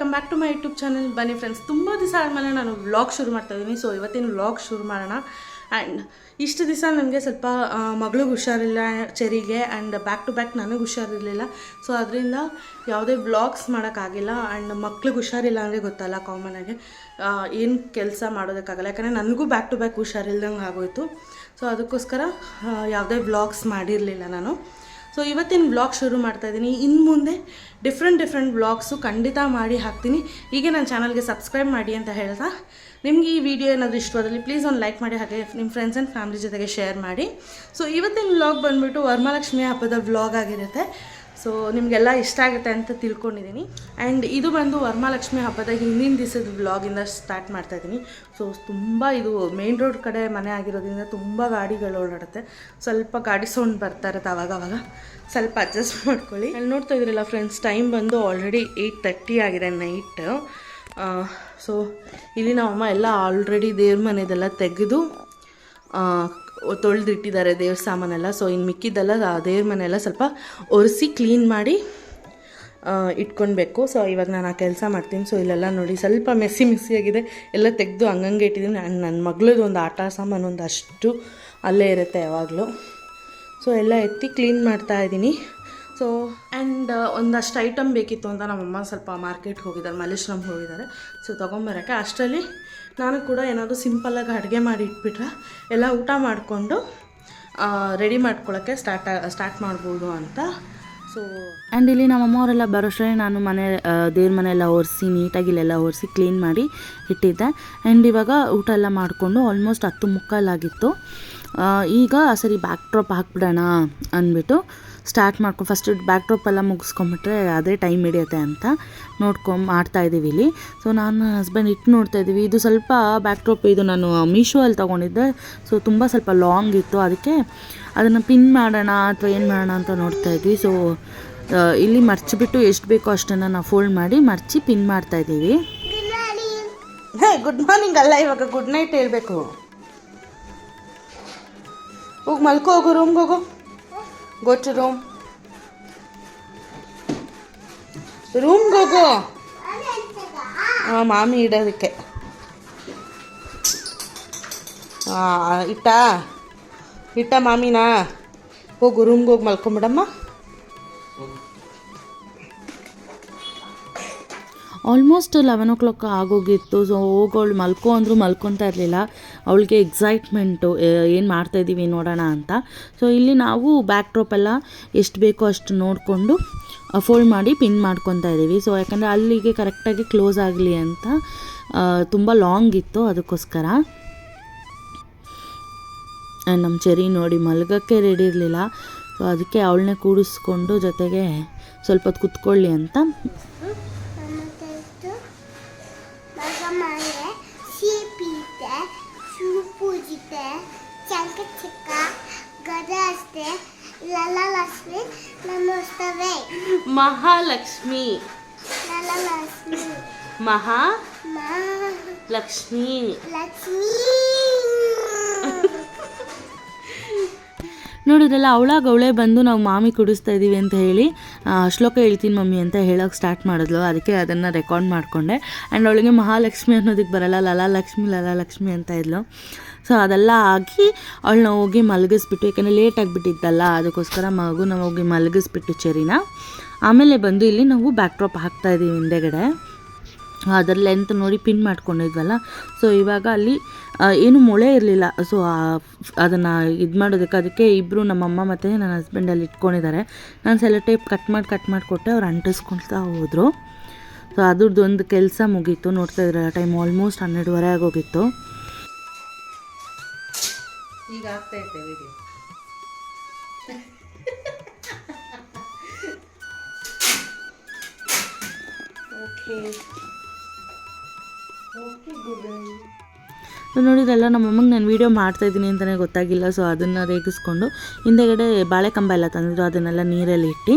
Welcome back to my YouTube channel ಬನ್ನಿ friends ತುಂಬ ದಿವಸ ಆದಮೇಲೆ ನಾನು ವ್ಲಾಗ್ ಶುರು ಮಾಡ್ತಾ ಇದ್ದೀನಿ ಸೊ ಇವತ್ತಿನ ವ್ಲಾಗ್ ಶುರು ಮಾಡೋಣ? ಆ್ಯಂಡ್ ಇಷ್ಟು ದಿವಸ ನನಗೆ ಸ್ವಲ್ಪ ಮಗಳಿಗೆ ಹುಷಾರಿಲ್ಲ, ಚೆರಿಗೆ ಆ್ಯಂಡ್ ಬ್ಯಾಕ್ ಟು ಬ್ಯಾಕ್ ನನಗೆ ಹುಷಾರಿರಲಿಲ್ಲ. ಸೊ ಅದರಿಂದ ಯಾವುದೇ ವ್ಲಾಗ್ಸ್ ಮಾಡೋಕ್ಕಾಗಿಲ್ಲ ಆ್ಯಂಡ್ ಮಕ್ಳಿಗೆ ಹುಷಾರಿಲ್ಲ ಅಂದರೆ ಗೊತ್ತಲ್ಲ ಕಾಮನಾಗಿ ಏನು ಕೆಲಸ ಮಾಡೋದಕ್ಕಾಗಲ್ಲ. ಯಾಕಂದರೆ ನನಗೂ ಬ್ಯಾಕ್ ಟು ಬ್ಯಾಕ್ ಹುಷಾರಿಲ್ದಂಗೆ ಆಗೋಯಿತು. ಸೊ ಅದಕ್ಕೋಸ್ಕರ ಯಾವುದೇ ವ್ಲಾಗ್ಸ್ ಮಾಡಿರಲಿಲ್ಲ ನಾನು. ಸೊ ಇವತ್ತಿನ ವ್ಲಾಗ್ ಶುರು ಮಾಡ್ತಾ ಇದ್ದೀನಿ ಇನ್ನು ಮುಂದೆ ಡಿಫ್ರೆಂಟ್ ಡಿಫ್ರೆಂಟ್ ವ್ಲಾಗ್ಸು ಖಂಡಿತ ಮಾಡಿ ಹಾಕ್ತೀನಿ. ಹೀಗೆ ನನ್ನ ಚಾನಲ್ಗೆ ಸಬ್ಸ್ಕ್ರೈಬ್ ಮಾಡಿ ಅಂತ ಹೇಳ್ತಾ, ನಿಮಗೆ ಈ ವಿಡಿಯೋ ಏನಾದರೂ ಇಷ್ಟವಾದಲ್ಲಿ ಪ್ಲೀಸ್ ಒಂದು ಲೈಕ್ ಮಾಡಿ, ಹಾಗೆ ನಿಮ್ಮ ಫ್ರೆಂಡ್ಸ್ ಆ್ಯಂಡ್ ಫ್ಯಾಮಿಲಿ ಜೊತೆಗೆ ಶೇರ್ ಮಾಡಿ. ಸೊ ಇವತ್ತಿನ ವ್ಲಾಗ್ ಬಂದುಬಿಟ್ಟು ವರಮಹಾಲಕ್ಷ್ಮಿ ಹಬ್ಬದ ವ್ಲಾಗ್ ಆಗಿರುತ್ತೆ. ಸೊ ನಿಮಗೆಲ್ಲ ಇಷ್ಟ ಆಗುತ್ತೆ ಅಂತ ತಿಳ್ಕೊಂಡಿದ್ದೀನಿ ಆ್ಯಂಡ್ ಇದು ಬಂದು ವರಮಹಾಲಕ್ಷ್ಮಿ ಹಬ್ಬದ ಹಿಂದಿನ ದಿವಸದ ವ್ಲಾಗಿಂದ ಸ್ಟಾರ್ಟ್ ಮಾಡ್ತಾ ಇದ್ದೀನಿ ಸೊ ತುಂಬ ಇದು ಮೇನ್ ರೋಡ್ ಕಡೆ ಮನೆ ಆಗಿರೋದ್ರಿಂದ ತುಂಬ ಗಾಡಿಗಳು ಓಡಾಡುತ್ತೆ. ಸ್ವಲ್ಪ ಗಾಡಿ ಸೌಂಡ್ ಬರ್ತಾ ಇರುತ್ತೆ ಅವಾಗ ಸ್ವಲ್ಪ ಅಡ್ಜಸ್ಟ್ ಮಾಡ್ಕೊಳ್ಳಿ. ಅಲ್ಲಿ ನೋಡ್ತಾ ಇದ್ರಲ್ಲ ಫ್ರೆಂಡ್ಸ್ ಟೈಮ್ ಬಂದು ಆಲ್ರೆಡಿ ಏಯ್ಟ್ ತರ್ಟಿ ಆಗಿದೆ ನೈಟ್ ಸೊ ಇಲ್ಲಿ ನಮ್ಮಮ್ಮ ಎಲ್ಲ ಆಲ್ರೆಡಿ ದೇವ್ರ ಮನೆದೆಲ್ಲ ತೆಗೆದು ತೊಳೆದಿಟ್ಟಿದ್ದಾರೆ ದೇವ್ರ ಸಾಮಾನೆಲ್ಲ. ಸೊ ಇನ್ನು ಮಿಕ್ಕಿದ್ದೆಲ್ಲ ದೇವ್ರ ಮನೆಯೆಲ್ಲ ಸ್ವಲ್ಪ ಒರೆಸಿ ಕ್ಲೀನ್ ಮಾಡಿ ಇಟ್ಕೊಳ್ಬೇಕು ಸೊ ಇವಾಗ ನಾನು ಆ ಕೆಲಸ ಮಾಡ್ತೀನಿ. ಸೊ ಇಲ್ಲೆಲ್ಲ ನೋಡಿ ಸ್ವಲ್ಪ ಮೆಸ್ಸಿ ಆಗಿದೆ ಎಲ್ಲ ತೆಗೆದು ಹಂಗಂಗೆ ಇಟ್ಟಿದ್ದೀನಿ. ಆ್ಯಂಡ್ ನನ್ನ ಮಗಳದ್ದು ಒಂದು ಆಟ ಸಾಮಾನು ಒಂದು ಅಷ್ಟು ಅಲ್ಲೇ ಇರುತ್ತೆ ಯಾವಾಗಲೂ. ಸೊ ಎಲ್ಲ ಎತ್ತಿ ಕ್ಲೀನ್ ಮಾಡ್ತಾ ಇದ್ದೀನಿ. ಸೊ ಆ್ಯಂಡ್ ಒಂದಷ್ಟು ಐಟಮ್ ಬೇಕಿತ್ತು ಅಂತ ನಮ್ಮಮ್ಮ ಸ್ವಲ್ಪ ಮಾರ್ಕೆಟ್ಗೆ ಹೋಗಿದ್ದಾರೆ, ಮಲ್ಲೇಶ್ವರಂ ಹೋಗಿದ್ದಾರೆ. ಸೊ ತೊಗೊಂಬರೋಕ್ಕೆ ಅಷ್ಟರಲ್ಲಿ ನಾನು ಕೂಡ ಏನಾದರೂ ಸಿಂಪಲ್ಲಾಗಿ ಅಡುಗೆ ಮಾಡಿ ಇಟ್ಬಿಟ್ರೆ ಎಲ್ಲ ಊಟ ಮಾಡಿಕೊಂಡು ರೆಡಿ ಮಾಡ್ಕೊಳ್ಳೋಕ್ಕೆ ಸ್ಟಾರ್ಟ್ ಸ್ಟಾರ್ಟ್ ಮಾಡ್ಬೋದು ಅಂತ. ಸೊ ಆ್ಯಂಡ್ ಇಲ್ಲಿ ನಮ್ಮ ಅಮ್ಮವರೆಲ್ಲ ಬರೋಷ್ಟರಲ್ಲಿ ನಾನು ಮನೆ ದೇವ್ರ ಮನೆಯೆಲ್ಲ ಒರೆಸಿ ನೀಟಾಗಿ ಇಲ್ಲೆಲ್ಲ ಒರೆಸಿ ಕ್ಲೀನ್ ಮಾಡಿ ಇಟ್ಟಿದ್ದೆ. ಆ್ಯಂಡ್ ಇವಾಗ ಊಟ ಎಲ್ಲ ಮಾಡಿಕೊಂಡು ಆಲ್ಮೋಸ್ಟ್ ಹತ್ತು ಮುಕ್ಕಾಲಾಗಿತ್ತು. ಈಗ ಸರಿ ಬ್ಯಾಕ್ ಡ್ರಾಪ್ ಹಾಕ್ಬಿಡೋಣ ಅಂದ್ಬಿಟ್ಟು ಸ್ಟಾರ್ಟ್ ಮಾಡ್ಕೊ ಫಸ್ಟ್ ಬ್ಯಾಕ್ ಡ್ರಾಪ್ ಎಲ್ಲ ಮುಗಿಸ್ಕೊಂಬಿಟ್ರೆ ಅದೇ ಟೈಮ್ ಹಿಡಿಯುತ್ತೆ ಅಂತ ನೋಡ್ಕೊಂಡು ಮಾಡ್ತಾ ಇದ್ದೀವಿ ಇಲ್ಲಿ. ಸೊ ನಾನು ಹಸ್ಬೆಂಡ್ ಇಟ್ಟು ನೋಡ್ತಾ ಇದ್ದೀವಿ ಇದು ಸ್ವಲ್ಪ ಬ್ಯಾಕ್ ಡ್ರಾಪ್ ಇದು ನಾನು ಮೀಶೋಲ್ಲಿ ತೊಗೊಂಡಿದ್ದೆ. ಸೊ ತುಂಬ ಸ್ವಲ್ಪ ಲಾಂಗ್ ಇತ್ತು. ಅದಕ್ಕೆ ಅದನ್ನು ಪಿನ್ ಮಾಡೋಣ ಅಥವಾ ಏನು ಮಾಡೋಣ ಅಂತ ನೋಡ್ತಾ ಇದ್ವಿ. ಸೊ ಇಲ್ಲಿ ಮರ್ಚಿಬಿಟ್ಟು ಎಷ್ಟು ಬೇಕೋ ಅಷ್ಟನ್ನು ನಾವು ಫೋಲ್ಡ್ ಮಾಡಿ ಮರ್ಚಿ ಪಿನ್ ಮಾಡ್ತಾ ಇದ್ದೀವಿ ಹೇ ಗುಡ್ ಮಾರ್ನಿಂಗ್ ಅಲ್ಲ, ಇವಾಗ ಗುಡ್ ನೈಟ್ ಹೇಳಬೇಕು. ಹೋಗಿ ಮಲ್ಕೋ, ಹೋಗು ರೂಮ್ಗೆ ಹೋಗು. ಗೋ ಟು ರೂಮ್ ರೂಮ್ಗೆ ಹೋಗು ಹಾಂ ಮಾಮಿ ಇಡೋದಕ್ಕೆ ಇಟ್ಟ ಇಟ್ಟ ಮಾಮಿನಾ ಹೋಗು ರೂಮ್ಗೆ ಹೋಗಿ ಮಲ್ಕೊಂಬಿಡಮ್ಮ ಆಲ್ಮೋಸ್ಟ್ ಲೆವೆನ್ ಓ ಕ್ಲಾಕ್ ಆಗೋಗಿತ್ತು ಸೊ ಹೋಗೋಳು ಮಲ್ಕೊ ಅಂದರೂ ಮಲ್ಕೊತಾ ಇರಲಿಲ್ಲ ಅವಳಿಗೆ ಎಕ್ಸೈಟ್ಮೆಂಟು ಏನು ಮಾಡ್ತಾಯಿದ್ದೀವಿ ನೋಡೋಣ ಅಂತ. ಸೊ ಇಲ್ಲಿ ನಾವು ಬ್ಯಾಕ್ ಡ್ರಾಪ್ ಎಲ್ಲ ಎಷ್ಟು ಬೇಕೋ ಅಷ್ಟು ನೋಡಿಕೊಂಡು ಫೋಲ್ಡ್ ಮಾಡಿ ಪಿನ್ ಮಾಡ್ಕೊತಾ ಇದ್ದೀವಿ. ಸೊ ಯಾಕಂದರೆ ಅಲ್ಲಿಗೆ ಕರೆಕ್ಟಾಗಿ ಕ್ಲೋಸ್ ಆಗಲಿ ಅಂತ ತುಂಬ ಲಾಂಗ್ ಇತ್ತು ಅದಕ್ಕೋಸ್ಕರ. ನಮ್ಮ ಚೆರಿ ನೋಡಿ ಮಲಗಕ್ಕೆ ರೆಡಿ ಇರಲಿಲ್ಲ. ಸೊ ಅದಕ್ಕೆ ಅವಳನ್ನೇ ಕೂಡಿಸ್ಕೊಂಡು ಜೊತೆಗೆ ಸ್ವಲ್ಪ ಹೊತ್ತು ಕುತ್ಕೊಳ್ಳಿ ಅಂತ. ಲಲಲಕ್ಷ್ಮಿ ನಮಸ್ತವೆ. ಮಹಾಲಕ್ಷ್ಮಿ. ಲಲಲಕ್ಷ್ಮಿ. ಮಹಾ ಲಕ್ಷ್ಮಿ. ಲಕ್ಷ್ಮೀ. ನೋಡಿದ್ರಲ್ಲ ಅವಳಾಗ ಅವಳೇ ಬಂದು ನಾವು ಮಾಮಿ ಕುಡಿಸ್ತಾ ಇದ್ದೀವಿ ಅಂತ ಹೇಳಿ. ಶ್ಲೋಕ ಹೇಳ್ತೀನಿ ಮಮ್ಮಿ ಅಂತ ಹೇಳೋಕೆ ಸ್ಟಾರ್ಟ್ ಮಾಡಿದ್ಲು. ಅದಕ್ಕೆ ಅದನ್ನು ರೆಕಾರ್ಡ್ ಮಾಡಿಕೊಂಡೆ. ಆ್ಯಂಡ್ ಅವಳಿಗೆ ಮಹಾಲಕ್ಷ್ಮಿ ಅನ್ನೋದಕ್ಕೆ ಬರಲ್ಲ. ಲಾಲಾ ಲಕ್ಷ್ಮಿ ಅಂತ ಇದ್ಲು. ಸೊ ಅದೆಲ್ಲ ಆಗಿ ಅವಳನ್ನ ಹೋಗಿ ಮಲಗಿಸ್ಬಿಟ್ಟು ಯಾಕೆಂದರೆ ಲೇಟ್ ಆಗಿಬಿಟ್ಟಿದ್ದಲ್ಲ ಅದಕ್ಕೋಸ್ಕರ ಮಗುನ ಹೋಗಿ ಮಲಗಿಸ್ಬಿಟ್ಟು ಚೆರಿನ. ಆಮೇಲೆ ಬಂದು ಇಲ್ಲಿ ನಾವು ಬ್ಯಾಕ್ ಡ್ರಾಪ್ ಹಾಕ್ತಾ ಹಿಂದೆಗಡೆ. ಅದರ ಲೆಂತ್ ನೋಡಿ ಪಿನ್ ಮಾಡ್ಕೊಂಡಿದ್ವಲ್ಲ. ಸೊ ಇವಾಗ ಅಲ್ಲಿ ಏನು ಮೊಳೆ ಇರಲಿಲ್ಲ. ಸೊ ಅದನ್ನು ಇದು ಮಾಡೋದಕ್ಕೆ ಅದಕ್ಕೆ ಇಬ್ಬರು ನಮ್ಮಮ್ಮ ಮತ್ತು ನನ್ನ ಹಸ್ಬೆಂಡ್ ಅಲ್ಲಿ ಇಟ್ಕೊಂಡಿದ್ದಾರೆ. ನಾನು ಸೆಲೆ ಟೇಪ್ ಕಟ್ ಮಾಡಿ ಕಟ್ ಮಾಡಿ ಕೊಟ್ಟೆ ಅವ್ರು ಅಂಟಿಸ್ಕೊಳ್ತಾ ಹೋದರು. ಸೊ ಅದ್ರದ್ದು ಒಂದು ಕೆಲಸ ಮುಗೀತು. ನೋಡ್ತಾ ಇದ್ರೆ ಟೈಮ್ ಆಲ್ಮೋಸ್ಟ್ ಹನ್ನೆರಡುವರೆ ಆಗೋಗಿತ್ತು. ಈಗ ಆಗ್ತಾ ಇರ್ತೇವೆ video okay okay good so ನೋಡಿದ್ರಲ್ಲ ನಮ್ಮ ಅಮ್ಮಂಗೆ ನಾನು ವೀಡಿಯೋ ಮಾಡ್ತಾಯಿದ್ದೀನಿ ಅಂತಲೇ ಗೊತ್ತಾಗಿಲ್ಲ. ಸೊ ಅದನ್ನು ರೇಗಿಸ್ಕೊಂಡು ಹಿಂದೆಗಡೆ ಬಾಳೆಕಂಬ ಎಲ್ಲ ತಂದಿದ್ರು ಅದನ್ನೆಲ್ಲ ನೀರಲ್ಲಿ ಇಟ್ಟು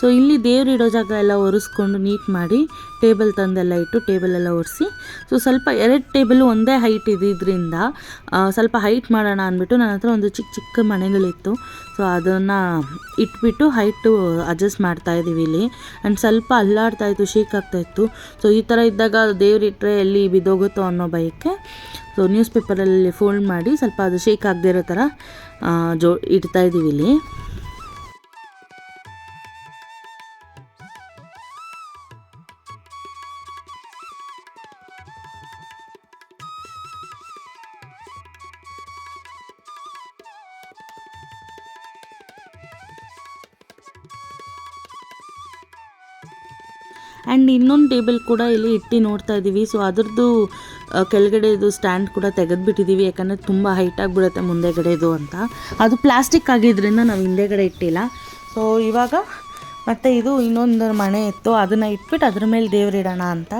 ಸೊ ಇಲ್ಲಿ ದೇವ್ರು ಇಡೋ ಜಾಗ ಎಲ್ಲ ಒರೆಸ್ಕೊಂಡು ನೀಟ್ ಮಾಡಿ ಟೇಬಲ್ ತಂದೆಲ್ಲ ಇಟ್ಟು ಟೇಬಲ್ ಎಲ್ಲ ಒರೆಸಿ ಸೊ ಸ್ವಲ್ಪ ಎರಡು ಟೇಬಲ್ ಒಂದೇ ಹೈಟ್ ಇದ್ದಿದ್ದರಿಂದ ಸ್ವಲ್ಪ ಹೈಟ್ ಮಾಡೋಣ ಅಂದ್ಬಿಟ್ಟು ನನ್ನ ಹತ್ರ ಒಂದು ಚಿಕ್ಕ ಚಿಕ್ಕ ಮನೆಗಳಿತ್ತು. ಸೊ ಅದನ್ನು ಇಟ್ಬಿಟ್ಟು ಹೈಟು ಅಡ್ಜಸ್ಟ್ ಮಾಡ್ತಾ ಇದ್ದೀವಿ ಇಲ್ಲಿ. ಆ್ಯಂಡ್ ಸ್ವಲ್ಪ ಅಲ್ಲಾಡ್ತಾ ಇತ್ತು, ಶೇಕ್ ಆಗ್ತಾ ಇತ್ತು. ಸೊ ಈ ಥರ ಇದ್ದಾಗ ದೇವ್ರಿಟ್ರೆ ಎಲ್ಲಿ ಬಿದ್ದೋಗುತ್ತೋ ಅನ್ನೋ ಭಯಕ್ಕೆ ಸೊ ನ್ಯೂಸ್ ಪೇಪರಲ್ಲಿ ಫೋಲ್ಡ್ ಮಾಡಿ ಸ್ವಲ್ಪ ಅದು ಶೇಕ್ ಆಗದೇ ಇರೋ ಥರ ಜೋ, ಇಡ್ತಾ ಇದ್ದೀವಿ ಇಲ್ಲಿ. ಆ್ಯಂಡ್ ಇನ್ನೊಂದು ಟೇಬಲ್ ಕೂಡ ಇಲ್ಲಿ ಇಟ್ಟು ನೋಡ್ತಾ ಇದ್ದೀವಿ. ಸೊ ಅದ್ರದ್ದು ಆ, ಕೆಳಗಡೆದು ಸ್ಟ್ಯಾಂಡ್ ಕೂಡ ತೆಗೆದುಬಿಟ್ಟಿದ್ದೀವಿ ಯಾಕಂದರೆ ತುಂಬ ಹೈಟ್ ಆಗಿಬಿಡುತ್ತೆ ಮುಂದೆಗಡೆದು ಅಂತ. ಅದು ಪ್ಲಾಸ್ಟಿಕ್ ಆಗಿದ್ದರಿಂದ ನಾವು ಹಿಂದೆಗಡೆ ಇಟ್ಟಿಲ್ಲ. ಸೊ ಇವಾಗ ಮತ್ತು ಇದು ಇನ್ನೊಂದು ಮನೆ ಇತ್ತು ಅದನ್ನು ಇಟ್ಬಿಟ್ಟು ಅದ್ರ ಮೇಲೆ ದೇವ್ರಿಡೋಣ ಅಂತ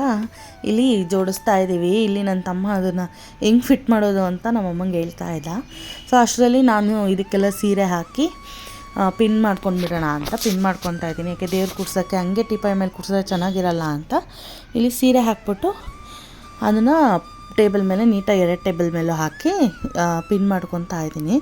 ಇಲ್ಲಿ ಜೋಡಿಸ್ತಾ ಇದ್ದೀವಿ ಇಲ್ಲಿ ನನ್ನ ತಮ್ಮ ಅದನ್ನು ಹೆಂಗೆ ಫಿಟ್ ಮಾಡೋದು ಅಂತ ನಮ್ಮಮ್ಮಂಗೆ ಹೇಳ್ತಾ ಇದ್ದ. ಸೊ ಅಷ್ಟರಲ್ಲಿ ನಾನು ಇದಕ್ಕೆಲ್ಲ ಸೀರೆ ಹಾಕಿ ಪಿನ್ ಮಾಡ್ಕೊಂಡ್ಬಿಡೋಣ ಅಂತ ಪಿನ್ ಮಾಡ್ಕೊತಾ ಇದ್ದೀನಿ ಯಾಕೆ ದೇವ್ರು ಕುಡ್ಸೋಕ್ಕೆ ಹಂಗೆ ಟಿಪಾಯ್ ಮೇಲೆ ಕುಡ್ಸೋದ್ರೆ ಚೆನ್ನಾಗಿರಲ್ಲ ಅಂತ. ಇಲ್ಲಿ ಸೀರೆ ಹಾಕ್ಬಿಟ್ಟು ಅದನ್ನು ಟೇಬಲ್ ಮೇಲೆ ನೀಟಾಗಿ ಎರಡು ಟೇಬಲ್ ಮೇಲೂ ಹಾಕಿ ಪಿನ್ ಮಾಡ್ಕೊತಾ ಇದ್ದೀನಿ.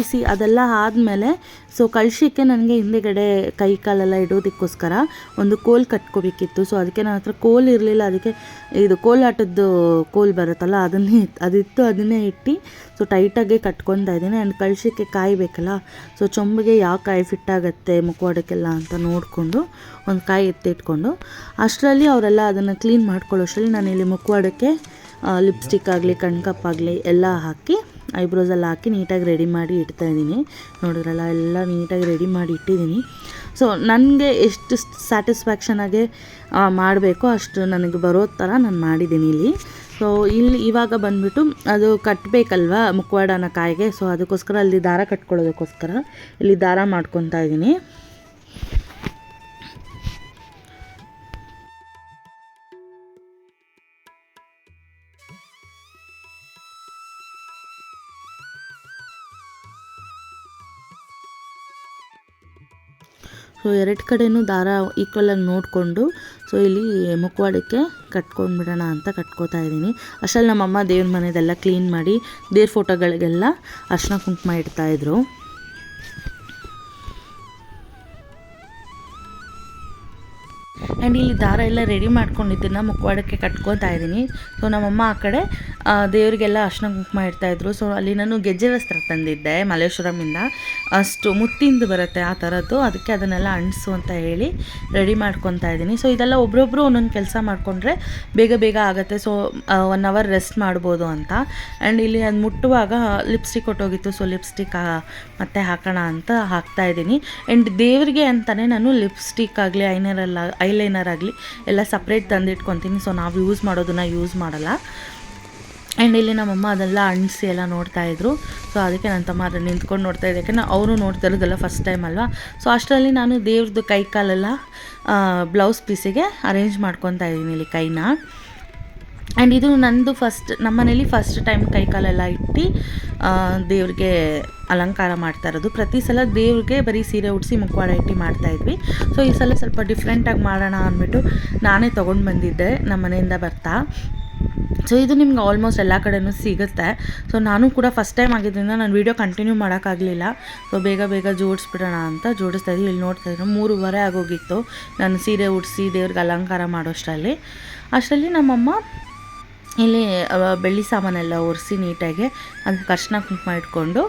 ಆ್ಯಂಡ್ ಇಲ್ಲಿ ಸಿ ಅದೆಲ್ಲ ಆದಮೇಲೆ ಸೊ ಕಳಿಸಿಕ್ಕೆ ನನಗೆ ಹಿಂದೆಗಡೆ ಕೈ ಕಾಲೆಲ್ಲ ಇಡೋದಕ್ಕೋಸ್ಕರ ಒಂದು ಕೋಲ್ ಕಟ್ಕೋಬೇಕಿತ್ತು. ಸೊ ಅದಕ್ಕೆ ನನ್ನ ಹತ್ರ ಕೋಲ್ ಇರಲಿಲ್ಲ, ಅದಕ್ಕೆ ಇದು ಕೋಲಾಟದ್ದು ಕೋಲ್ ಬರುತ್ತಲ್ಲ, ಅದನ್ನೇ ಅದಿತ್ತು, ಅದನ್ನೇ ಇಟ್ಟು ಸೊ ಟೈಟಾಗಿ ಕಟ್ಕೊತಾ ಇದ್ದೀನಿ. ಆ್ಯಂಡ್ ಕಳಿಸಿಕ್ಕೆ ಕಾಯಿ ಬೇಕಲ್ಲ ಸೊ ಚೊಂಬಿಗೆ ಯಾವ ಕಾಯಿ ಫಿಟ್ ಆಗುತ್ತೆ, ಮುಖವಾಡಕ್ಕೆಲ್ಲ ಅಂತ ನೋಡಿಕೊಂಡು, ಒಂದು ಕಾಯಿ ಎತ್ತಿಟ್ಕೊಂಡು, ಅಷ್ಟರಲ್ಲಿ ಅವರೆಲ್ಲ ಅದನ್ನು ಕ್ಲೀನ್ ಮಾಡ್ಕೊಳ್ಳೋಷ್ಟರಲ್ಲಿ ನಾನು ಇಲ್ಲಿ ಮುಖವಾಡಕ್ಕೆ ಲಿಪ್ಸ್ಟಿಕ್ ಆಗಲಿ ಕಣ್ಕಪ್ಪಾಗಲಿ ಎಲ್ಲ ಹಾಕಿ ಐಬ್ರೋಸ್ ಎಲ್ಲ ಹಾಕಿ ನೀಟಾಗಿ ರೆಡಿ ಮಾಡಿ ಇಡ್ತಾ ಇದ್ದೀನಿ. ನೋಡಿದ್ರಲ್ಲ, ಎಲ್ಲ ನೀಟಾಗಿ ರೆಡಿ ಮಾಡಿ ಇಟ್ಟಿದ್ದೀನಿ. ಸೊ ನನಗೆ ಎಷ್ಟು ಸ್ಯಾಟಿಸ್ಫ್ಯಾಕ್ಷನ್ ಆಗಿ ಮಾಡಬೇಕು ಅಷ್ಟು ನನಗೆ ಬರೋ ಥರ ನಾನು ಮಾಡಿದ್ದೀನಿ ಇಲ್ಲಿ. ಸೊ ಇಲ್ಲಿ ಇವಾಗ ಬಂದುಬಿಟ್ಟು ಅದು ಕಟ್ಟಬೇಕಲ್ವ ಮುಖವಾಡನ ಕಾಯಿಗೆ? ಸೊ ಅದಕ್ಕೋಸ್ಕರ ಅಲ್ಲಿ ದಾರ ಕಟ್ಕೊಳ್ಳೋದಕ್ಕೋಸ್ಕರ ಇಲ್ಲಿ ದಾರ ಮಾಡ್ಕೊತಾ ಇದ್ದೀನಿ. ಸೊ ಎರಡು ಕಡೆಯೂ ದಾರ ಈಕ್ವಲಾಗಿ ನೋಡಿಕೊಂಡು ಸೊ ಇಲ್ಲಿ ಮುಖವಾಡಕ್ಕೆ ಕಟ್ಕೊಂಡ್ಬಿಡೋಣ ಅಂತ ಕಟ್ಕೋತಾ ಇದ್ದೀನಿ. ಅಷ್ಟರಲ್ಲಿ ನಮ್ಮಮ್ಮ ದೇವ್ರ ಮನೆದೆಲ್ಲ ಕ್ಲೀನ್ ಮಾಡಿ, ದೇವ್ರ ಫೋಟೋಗಳಿಗೆಲ್ಲ ಅರ್ಶಿನ ಕುಂಕುಮ ಇಡ್ತಾಯಿದ್ರು ಆ್ಯಂಡ್ ಇಲ್ಲಿ ದಾರ ಎಲ್ಲ ರೆಡಿ ಮಾಡ್ಕೊಂಡಿದ್ದನ್ನು ಮುಖವಾಡಕ್ಕೆ ಕಟ್ಕೊತಾ ಇದ್ದೀನಿ. ಸೊ ನಮ್ಮಮ್ಮ ಆ ಕಡೆ ದೇವರಿಗೆಲ್ಲ ಅರ್ಶನ ಕುಂಕುಮ ಇಡ್ತಾಯಿದ್ರು ಸೊ ಅಲ್ಲಿ ನಾನು ಗೆಜ್ಜೆ ವಸ್ತ್ರ ತಂದಿದ್ದೆ ಮಲೇಶ್ವರಮಿಂದ ಅಷ್ಟು ಮುತ್ತಿಂದು ಬರುತ್ತೆ ಆ ಥರದ್ದು. ಅದಕ್ಕೆ ಅದನ್ನೆಲ್ಲ ಅಂಟಿಸು ಅಂತ ಹೇಳಿ ರೆಡಿ ಮಾಡ್ಕೊತಾ ಇದ್ದೀನಿ. ಸೊ ಇದೆಲ್ಲ ಒಬ್ರೊಬ್ರು ಒಂದೊಂದು ಕೆಲಸ ಮಾಡಿಕೊಂಡ್ರೆ ಬೇಗ ಬೇಗ ಆಗುತ್ತೆ. ಸೊ ಒನ್ ಅವರ್ ರೆಸ್ಟ್ ಮಾಡ್ಬೋದು ಅಂತ. ಆ್ಯಂಡ್ ಇಲ್ಲಿ ಅದು ಮುಟ್ಟುವಾಗ ಲಿಪ್ಸ್ಟಿಕ್ ಕೊಟ್ಟೋಗಿತ್ತು. ಸೊ ಲಿಪ್ಸ್ಟಿಕ್ ಮತ್ತೆ ಹಾಕೋಣ ಅಂತ ಹಾಕ್ತಾ ಇದ್ದೀನಿ. ಆ್ಯಂಡ್ ದೇವರಿಗೆ ಅಂತಲೇ ನಾನು ಲಿಪ್ಸ್ಟಿಕ್ ಆಗಲಿ ಐನರಲ್ಲ ಐಲೈನರ್ ಆಗಲಿ ಎಲ್ಲ ಸಪ್ರೇಟ್ ತಂದಿಟ್ಕೊತೀನಿ. ಸೊ ನಾವು ಯೂಸ್ ಮಾಡೋದನ್ನ ಯೂಸ್ ಮಾಡಲ್ಲ. ಆ್ಯಂಡ್ ಇಲ್ಲಿ ನಮ್ಮಮ್ಮ ಅದೆಲ್ಲ ಅಂಟಿಸಿ ಎಲ್ಲ ನೋಡ್ತಾ ಇದ್ರು. ಸೊ ಅದಕ್ಕೆ ನನ್ನ ತಮ್ಮ ಅದನ್ನು ನಿಂತ್ಕೊಂಡು ನೋಡ್ತಾ ಇದ್ದೆ ಯಾಕೆಂದ್ರೆ ಅವರು ನೋಡ್ತಾ ಇರೋದೆಲ್ಲ ಫಸ್ಟ್ ಟೈಮ್ ಅಲ್ವಾ? ಸೊ ಅಷ್ಟರಲ್ಲಿ ನಾನು ದೇವ್ರದ್ದು ಕೈ ಕಾಲೆಲ್ಲ ಬ್ಲೌಸ್ ಪೀಸಿಗೆ ಅರೇಂಜ್ ಮಾಡ್ಕೊತಾ ಇದ್ದೀನಿ ಇಲ್ಲಿ ಕೈನ. ಆ್ಯಂಡ್ ಇದು ನಂದು ಫಸ್ಟ್ ನಮ್ಮ ಮನೇಲಿ ಫಸ್ಟ್ ಟೈಮ್ ಕೈಕಾಲೆಲ್ಲ ಇಟ್ಟು ದೇವ್ರಿಗೆ ಅಲಂಕಾರ ಮಾಡ್ತಾ ಇರೋದು. ಪ್ರತಿ ಸಲ ದೇವ್ರಿಗೆ ಬರೀ ಸೀರೆ ಉಡಿಸಿ ಮುಖವಾಡ ಇಟ್ಟು ಮಾಡ್ತಾಯಿದ್ವಿ ಸೊ ಈ ಸಲ ಸ್ವಲ್ಪ ಡಿಫ್ರೆಂಟಾಗಿ ಮಾಡೋಣ ಅಂದ್ಬಿಟ್ಟು ನಾನೇ ತೊಗೊಂಡು ಬಂದಿದ್ದೆ ನಮ್ಮ ಮನೆಯಿಂದ ಬರ್ತಾ. ಸೊ ಇದು ನಿಮ್ಗೆ ಆಲ್ಮೋಸ್ಟ್ ಎಲ್ಲ ಕಡೆನೂ ಸಿಗುತ್ತೆ. ಸೊ ನಾನು ಕೂಡ ಫಸ್ಟ್ ಟೈಮ್ ಆಗಿದ್ದರಿಂದ ನಾನು ವೀಡಿಯೋ ಕಂಟಿನ್ಯೂ ಮಾಡೋಕ್ಕಾಗಲಿಲ್ಲ ಸೊ ಬೇಗ ಬೇಗ ಜೋಡಿಸ್ಬಿಡೋಣ ಅಂತ ಜೋಡಿಸ್ತಾ ಇದ್ವಿ. ಇಲ್ಲಿ ನೋಡ್ತಾ ಇದ್ರು, ಮೂರುವರೆ ಆಗೋಗಿತ್ತು. ನಾನು ಸೀರೆ ಉಡಿಸಿ ದೇವ್ರಿಗೆ ಅಲಂಕಾರ ಮಾಡೋಷ್ಟರಲ್ಲಿ. ಅಷ್ಟರಲ್ಲಿ ನಮ್ಮಮ್ಮ ಇಲ್ಲಿ ಬೆಳ್ಳಿ ಸಾಮಾನೆಲ್ಲ ಒರೆಸಿ ನೀಟಾಗಿ ಅದಕ್ಕೆ ಅರ್ಶಿನ ಕುಂಕುಮ ಇಟ್ಕೊಂಡು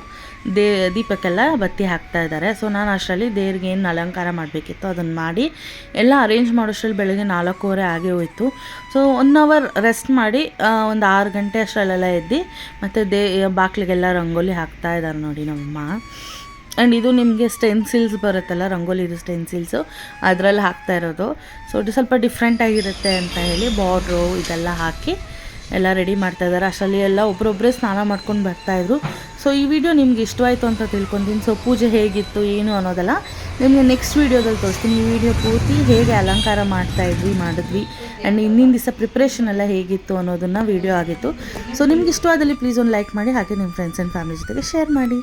ದೇ, ದೀಪಕ್ಕೆಲ್ಲ ಬತ್ತಿ ಹಾಕ್ತಾ ಇದ್ದಾರೆ. ಸೊ ನಾನು ಅಷ್ಟರಲ್ಲಿ ದೇವ್ರಿಗೆ ಏನು ಅಲಂಕಾರ ಮಾಡಬೇಕಿತ್ತು ಅದನ್ನು ಮಾಡಿ ಎಲ್ಲ ಅರೇಂಜ್ ಮಾಡೋಷ್ಟರಲ್ಲಿ ಬೆಳಗ್ಗೆ ನಾಲ್ಕೂವರೆ ಆಗೇ ಹೋಯಿತು. ಸೊ ಒನ್ ಅವರ್ ರೆಸ್ಟ್ ಮಾಡಿ ಒಂದು ಆರು ಗಂಟೆ ಅಷ್ಟರಲ್ಲೆಲ್ಲ ಎದ್ದು ಮತ್ತು ದೇ ಬಾಗಿಲಿಗೆಲ್ಲ ರಂಗೋಲಿ ಹಾಕ್ತಾ ಇದ್ದಾರೆ ನೋಡಿ ನಮ್ಮಮ್ಮ. ಆ್ಯಂಡ್ ಇದು ನಿಮಗೆ ಸ್ಟೆನ್ಸಿಲ್ಸ್ ಬರುತ್ತಲ್ಲ ರಂಗೋಲಿದು ಸ್ಟೆನ್ಸಿಲ್ಸು ಅದರಲ್ಲಿ ಹಾಕ್ತಾ ಇರೋದು. ಸೊ ಇದು ಸ್ವಲ್ಪ ಡಿಫ್ರೆಂಟ್ ಆಗಿರುತ್ತೆ ಅಂತ ಹೇಳಿ ಬಾರ್ಡ್ರು ಇದೆಲ್ಲ ಹಾಕಿ ಎಲ್ಲ ರೆಡಿ ಮಾಡ್ತಾ ಇದ್ದಾರೆ. ಅಷ್ಟರಲ್ಲಿ ಎಲ್ಲ ಒಬ್ಬರೊಬ್ಬರೇ ಸ್ನಾನ ಮಾಡ್ಕೊಂಡು ಬರ್ತಾಯಿದ್ರು ಸೊ ಈ ವಿಡಿಯೋ ನಿಮ್ಗೆ ಇಷ್ಟವಾಯಿತು ಅಂತ ತಿಳ್ಕೊತೀನಿ. ಸೊ ಪೂಜೆ ಹೇಗಿತ್ತು, ಏನು ಅನ್ನೋದೆಲ್ಲ ನಿಮಗೆ ನೆಕ್ಸ್ಟ್ ವೀಡಿಯೋದಲ್ಲಿ ತೋರಿಸ್ತೀನಿ. ಈ ವಿಡಿಯೋ ಪೂರ್ತಿ ಹೇಗೆ ಅಲಂಕಾರ ಮಾಡ್ತಾ ಇದ್ವಿ, ಮಾಡಿದ್ವಿ ಆ್ಯಂಡ್ ಹಿಂದಿನ ದಿವಸ ಪ್ರಿಪ್ರೇಷನ್ ಎಲ್ಲ ಹೇಗಿತ್ತು ಅನ್ನೋದನ್ನು ವಿಡಿಯೋ ಆಗಿತ್ತು. ಸೊ ನಿಮ್ಗೆ ಇಷ್ಟವಾದಲ್ಲಿ ಪ್ಲೀಸ್ ಒಂದು ಲೈಕ್ ಮಾಡಿ, ಹಾಗೆ ನಿಮ್ಮ ಫ್ರೆಂಡ್ಸ್ ಆ್ಯಂಡ್ ಫ್ಯಾಮಿಲಿ ಜೊತೆಗೆ ಶೇರ್ ಮಾಡಿ.